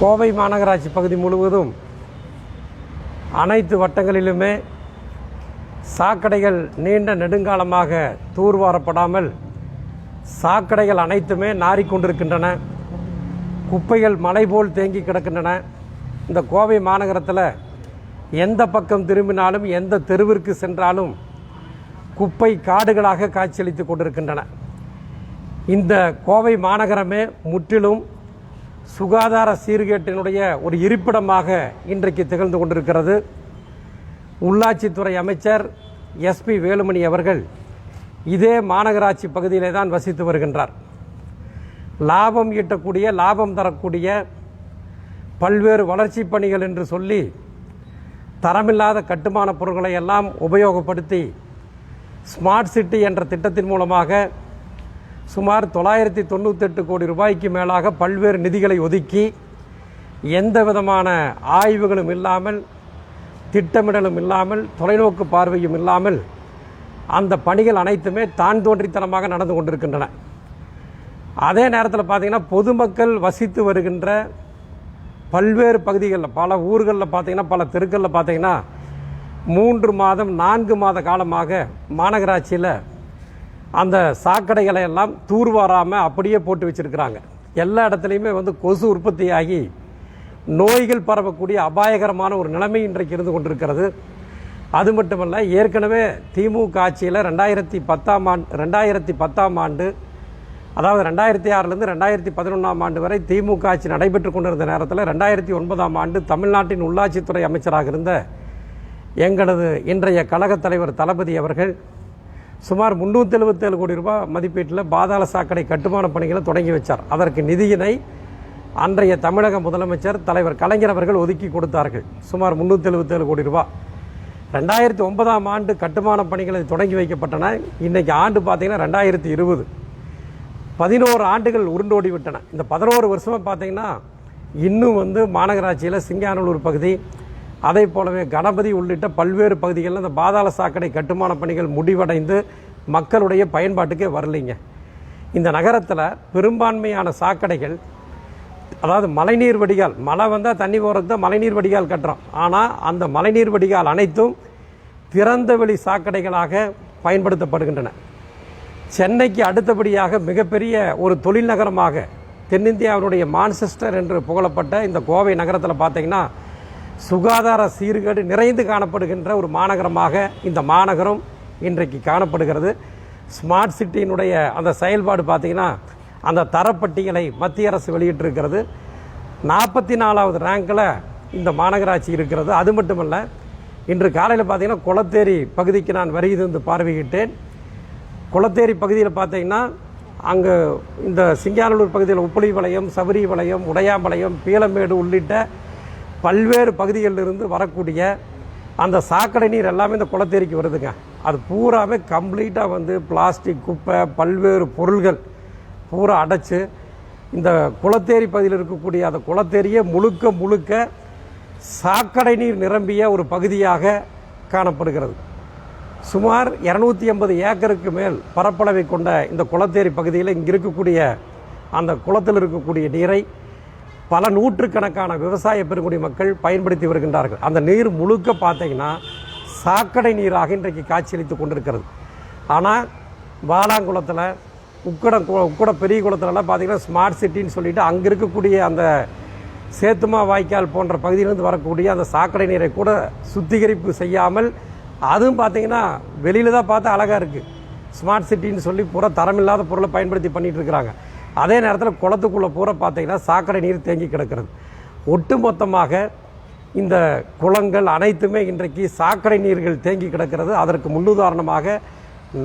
கோவை மாநகராட்சி பகுதி முழுவதும் அனைத்து வட்டங்களிலுமே சாக்கடைகள் நீண்ட நெடுங்காலமாக தூர்வாரப்படாமல் சாக்கடைகள் அனைத்துமே நாறிக்கொண்டிருக்கின்றன. குப்பைகள் மலை போல் தேங்கி கிடக்கின்றன. இந்த கோவை மாநகரத்தில் எந்த பக்கம் திரும்பினாலும் எந்த தெருவிற்கு சென்றாலும் குப்பை காடுகளாக காட்சியளித்து கொண்டிருக்கின்றன. இந்த கோவை மாநகரமே முற்றிலும் சுகாதார சீர்கேட்டினுடைய ஒரு இருப்பிடமாக இன்றைக்கு திகழ்ந்து கொண்டிருக்கிறது. உள்ளாட்சித்துறை அமைச்சர் எஸ்பி வேலுமணி அவர்கள் இதே மாநகராட்சி பகுதியிலே தான் வசித்து வருகின்றார். லாபம் ஈட்டக்கூடிய லாபம் தரக்கூடிய பல்வேறு வளர்ச்சி பணிகள் என்று சொல்லி தரமில்லாத கட்டுமான பொருட்களை எல்லாம் உபயோகப்படுத்தி ஸ்மார்ட் சிட்டி என்ற திட்டத்தின் மூலமாக சுமார் தொள்ளாயிரத்தி தொண்ணூத்தெட்டு கோடி ரூபாய்க்கு மேலாக பல்வேறு நிதிகளை ஒதுக்கி எந்த விதமான ஆய்வுகளும் இல்லாமல் திட்டமிடலும் இல்லாமல் தொலைநோக்கு பார்வையும் இல்லாமல் அந்த பணிகள் அனைத்துமே தான் தோன்றித்தனமாக நடந்து கொண்டிருக்கின்றன. அதே நேரத்தில் பார்த்திங்கன்னா பொதுமக்கள் வசித்து வருகின்ற பல்வேறு பகுதிகளில் பல ஊர்களில் பார்த்தீங்கன்னா பல தெருக்களில் பார்த்திங்கன்னா மூன்று மாதம் நான்கு மாத காலமாக மாநகராட்சியில் அந்த சாக்கடைகளை எல்லாம் தூர்வாராமல் அப்படியே போட்டு வச்சிருக்கிறாங்க. எல்லா இடத்துலையுமே வந்து கொசு உற்பத்தியாகி நோய்கள் பரவக்கூடிய அபாயகரமான ஒரு நிலைமை இன்றைக்கு இருந்து கொண்டிருக்கிறது. அது மட்டுமல்ல ஏற்கனவே திமுக ஆட்சியில் ரெண்டாயிரத்தி பத்தாம் ஆண்டு ரெண்டாயிரத்தி பத்தாம் ஆண்டு அதாவது ரெண்டாயிரத்தி ஆறுலேருந்து ரெண்டாயிரத்தி பதினொன்றாம் ஆண்டு வரை திமுக ஆட்சி நடைபெற்று கொண்டிருந்த நேரத்தில் ரெண்டாயிரத்தி ஒன்பதாம் ஆண்டு தமிழ்நாட்டின் உள்ளாட்சித்துறை அமைச்சராக இருந்த எங்களது இன்றைய கழகத் தலைவர் தளபதி அவர்கள் சுமார் முந்நூற்றி எழுபத்தேழு கோடி ரூபாய் மதிப்பீட்டில் பாதாள சாக்கடை கட்டுமான பணிகளை தொடங்கி வச்சார். அதற்கு நிதியினை அன்றைய தமிழக முதலமைச்சர் தலைவர் கலைஞர் அவர்கள் ஒதுக்கி கொடுத்தார்கள். சுமார் முந்நூற்றி எழுபத்தேழு கோடி ரூபாய். ரெண்டாயிரத்தி ஒன்பதாம் ஆண்டு கட்டுமான பணிகளை தொடங்கி வைக்கப்பட்டன. இன்னைக்கு ஆண்டு பார்த்தீங்கன்னா ரெண்டாயிரத்தி இருபது. பதினோரு ஆண்டுகள் உருண்டோடி விட்டன. இந்த பதினோரு வருஷமாக பார்த்தீங்கன்னா இன்னும் வந்து மாநகராட்சியில் சிங்கானூர் பகுதி அதே போலவே கணபதி உள்ளிட்ட பல்வேறு பகுதிகளில் அந்த பாதாள சாக்கடை கட்டுமான பணிகள் முடிவடைந்து மக்களுடைய பயன்பாட்டுக்கே வரலைங்க. இந்த நகரத்தில் பெரும்பான்மையான சாக்கடைகள் அதாவது மழைநீர் வடிகால் மழை வந்தால் தண்ணி போகிறது தான் மழைநீர் வடிகால் கட்டுறோம். ஆனால் அந்த மழைநீர் வடிகால் அனைத்தும் திறந்தவெளி சாக்கடைகளாக பயன்படுத்தப்படுகின்றன. சென்னைக்கு அடுத்தபடியாக மிகப்பெரிய ஒரு தொழில் நகரமாக தென்னிந்தியாவினுடைய மான்செஸ்டர் என்று புகழப்பட்ட இந்த கோவை நகரத்தில் பார்த்தீங்கன்னா சுகாதார சீர்கேடு நிறைந்து காணப்படுகின்ற ஒரு மாநகரமாக இந்த மாநகரம் இன்றைக்கு காணப்படுகிறது. ஸ்மார்ட் சிட்டியினுடைய அந்த செயல்பாடு பார்த்தீங்கன்னா அந்த தரப்பட்டியலை மத்திய அரசு வெளியிட்டிருக்கிறது. நாற்பத்தி நாலாவது ரேங்கில் இந்த மாநகராட்சி இருக்கிறது. அது மட்டுமல்ல இன்று காலையில் பார்த்தீங்கன்னா குளத்தேரி பகுதிக்கு நான் வருகிறது பார்வையிட்டேன். குளத்தேரி பகுதியில் பார்த்தீங்கன்னா அங்கே இந்த சிங்கானலூர் பகுதியில் உப்புளி வளையம் சபரி வளையம் உடையாம்பாளையம் பீளமேடு உள்ளிட்ட பல்வேறு பகுதிகளிலிருந்து வரக்கூடிய அந்த சாக்கடை நீர் எல்லாமே இந்த குளத்தேரிக்கு வருதுங்க. அது பூராவே கம்ப்ளீட்டாக வந்து பிளாஸ்டிக் குப்பை பல்வேறு பொருள்கள் பூரா அடைச்சு இந்த குளத்தேரி பகுதியில் இருக்கக்கூடிய அந்த குளத்தேரியை முழுக்க முழுக்க சாக்கடை நீர் நிரம்பிய ஒரு பகுதியாக காணப்படுகிறது. சுமார் இரநூத்தி எண்பது ஏக்கருக்கு மேல் பரப்பளவை கொண்ட இந்த குளத்தேரி பகுதியில் இங்கே இருக்கக்கூடிய அந்த குளத்தில் இருக்கக்கூடிய நீரை பல நூற்றுக்கணக்கான விவசாய பெருங்குடி மக்கள் பயன்படுத்தி வருகின்றார்கள். அந்த நீர் முழுக்க பார்த்தீங்கன்னா சாக்கடை நீராக இன்றைக்கு காட்சியளித்து கொண்டிருக்கிறது. ஆனால் வாலாங்குளத்தில் உக்கடம் உக்கட பெரிய குளத்துலலாம் பார்த்தீங்கன்னா ஸ்மார்ட் சிட்டின்னு சொல்லிட்டு அங்கே இருக்கக்கூடிய அந்த சேத்துமா வாய்க்கால் போன்ற பகுதியிலிருந்து வரக்கூடிய அந்த சாக்கடை நீரை கூட சுத்திகரிப்பு செய்யாமல் அதுவும் பார்த்தீங்கன்னா வெளியில் தான் பார்த்தா அழகாக இருக்குது ஸ்மார்ட் சிட்டின்னு சொல்லி பூரா தரமில்லாத பொருளை பயன்படுத்தி பண்ணிகிட்டு இருக்கிறாங்க. அதே நேரத்தில் குளத்துக்குள்ளே பூரா பார்த்தீங்கன்னா சாக்கடை நீர் தேங்கி கிடக்கிறது. ஒட்டுமொத்தமாக இந்த குளங்கள் அனைத்துமே இன்றைக்கு சாக்கடை நீர்கள் தேங்கி கிடக்கிறது. அதற்கு முன்னுதாரணமாக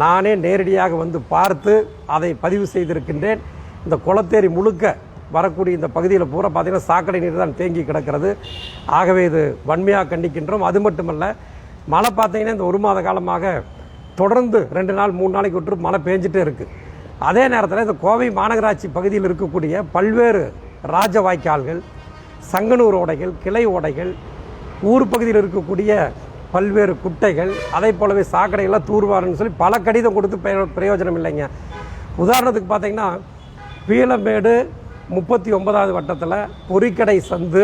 நானே நேரடியாக வந்து பார்த்து அதை பதிவு செய்திருக்கின்றேன். இந்த குளத்தேரி முழுக்க வரக்கூடிய இந்த பகுதியில் பூரா பார்த்தீங்கன்னா சாக்கடை நீர் தான் தேங்கி கிடக்கிறது. ஆகவே இது வன்மையாக கண்டிக்கின்றோம். அது மட்டுமல்ல மழை பார்த்தீங்கன்னா இந்த ஒரு மாத காலமாக தொடர்ந்து ரெண்டு நாள் மூணு நாளைக்கு விட்டு மழை பெஞ்சிட்டே இருக்குது அதே நேரத்தில் இந்த கோவை மாநகராட்சி பகுதியில் இருக்கக்கூடிய பல்வேறு ராஜ வாய்க்கால்கள் சங்கனூர் ஓடைகள் கிளை ஓடைகள் ஊர் பகுதியில் இருக்கக்கூடிய பல்வேறு குட்டைகள் அதே போலவே சாக்கடைகள்லாம் தூர்வாருன்னு சொல்லி பல கடிதம் கொடுத்து பிரயோ- பிரயோஜனம் இல்லைங்க. உதாரணத்துக்கு பார்த்தீங்கன்னா பீலமேடு முப்பத்தி ஒன்பதாவது வட்டத்தில் பொறிக்கடை சந்து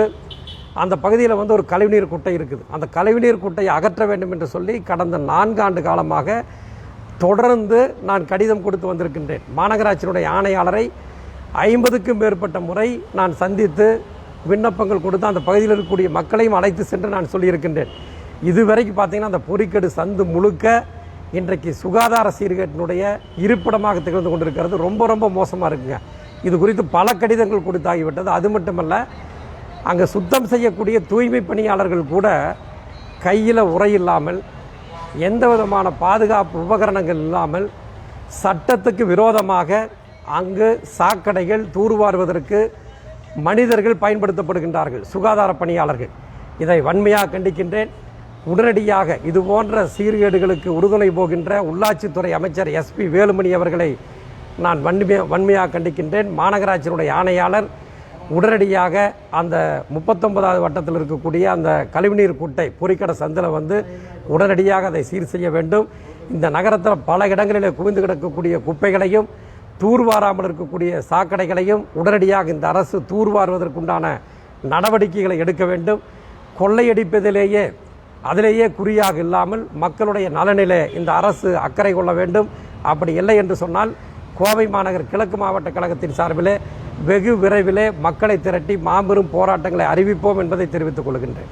அந்த பகுதியில் வந்து ஒரு கழிவுநீர் குட்டை இருக்குது. அந்த கழிவுநீர் குட்டையை அகற்ற வேண்டும் என்று சொல்லி கடந்த நான்காண்டு காலமாக தொடர்ந்து நான் கடிதம் கொடுத்து வந்திருக்கின்றேன். மாநகராட்சியினுடைய ஆணையாளரை ஐம்பதுக்கும் மேற்பட்ட முறை நான் சந்தித்து விண்ணப்பங்கள் கொடுத்து அந்த பகுதியில் இருக்கக்கூடிய மக்களையும் அழைத்து சென்று நான் சொல்லியிருக்கின்றேன். இதுவரைக்கும் பார்த்தீங்கன்னா அந்த பொறிக்கடு சந்து முழுக்க இன்றைக்கு சுகாதார சீர்கேட்டினுடைய இருப்பிடமாக திகழ்ந்து கொண்டிருக்கிறது. ரொம்ப ரொம்ப மோசமாக இருக்குங்க. இது குறித்து பல கடிதங்கள் கொடுத்தாகிவிட்டது. அது மட்டுமல்ல அங்கே சுத்தம் செய்யக்கூடிய தூய்மை பணியாளர்கள் கூட கையில் உரை இல்லாமல் எந்த விதமான பாதுகாப்பு உபகரணங்கள் இல்லாமல் சட்டத்துக்கு விரோதமாக அங்கு சாக்கடைகள் தூர்வாருவதற்கு மனிதர்கள் பயன்படுத்தப்படுகின்றார்கள் சுகாதார பணியாளர்கள். இதை வன்மையாக கண்டிக்கின்றேன். உடனடியாக இது போன்ற சீர்கேடுகளுக்கு உறுதுணை போகின்ற உள்ளாட்சித்துறை அமைச்சர் எஸ்பி வேலுமணி அவர்களை நான் வன்மையாக வன்மையாக கண்டிக்கின்றேன். மாநகராட்சியினுடைய ஆணையாளர் உடனடியாக அந்த முப்பத்தொன்பதாவது வட்டத்தில் இருக்கக்கூடிய அந்த கழிவுநீர் குட்டை பொறிக்கடை சந்தில் வந்து உடனடியாக அதை சீர் செய்ய வேண்டும். இந்த நகரத்தில் பல இடங்களில் குவிந்து கிடக்கக்கூடிய குப்பைகளையும் தூர்வாராமல் இருக்கக்கூடிய சாக்கடைகளையும் உடனடியாக இந்த அரசு தூர்வாருவதற்குண்டான நடவடிக்கைகளை எடுக்க வேண்டும். கொள்ளையடிப்பதிலேயே அதிலேயே குறியாக இல்லாமல் மக்களுடைய நலனிலே இந்த அரசு அக்கறை கொள்ள வேண்டும். அப்படி இல்லை என்று சொன்னால் கோவை மாநகர் கிழக்கு மாவட்ட கழகத்தின் சார்பிலே வெகு விரைவிலே மக்களை திரட்டி மாபெரும் போராட்டங்களை அறிவிப்போம் என்பதை தெரிவித்துக் கொள்கின்றேன்.